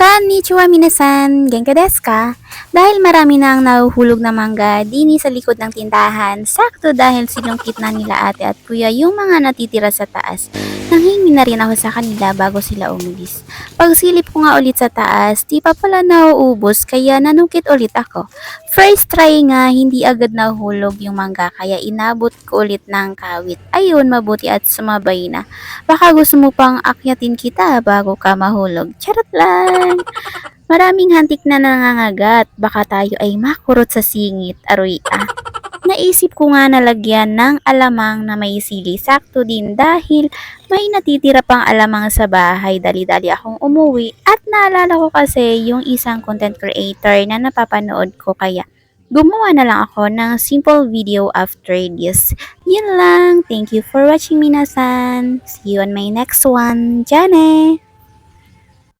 Konnichiwa minasan, genka desu ka? Dahil marami na ang nahuhulog na mangga dini sa likod ng tindahan, sakto dahil sinungkit na nila ate at kuya yung mga natitira sa taas. Nanghingi na rin ako sa kanila bago sila umalis. Pagsilip ko nga ulit sa taas, di pa pala nauubos kaya nanungkit ulit ako. First try nga, hindi agad nahuhulog yung mangga kaya inabot ko ulit ng kawit. Ayun, mabuti at sumabay na. Baka gusto mo pang akyatin kita bago ka mahulog. Charot lang! Maraming hantik na nangangagat. Baka tayo ay makurot sa singit. Aroy ah. Naisip ko nga nalagyan ng alamang na may sili. Sakto din dahil may natitira pang alamang sa bahay. Dali-dali akong umuwi. At naalala ko kasi yung isang content creator na napapanood ko kaya gumawa na lang ako ng simple video after this. Yun lang. Thank you for watching minasan. See you on my next one. Jane!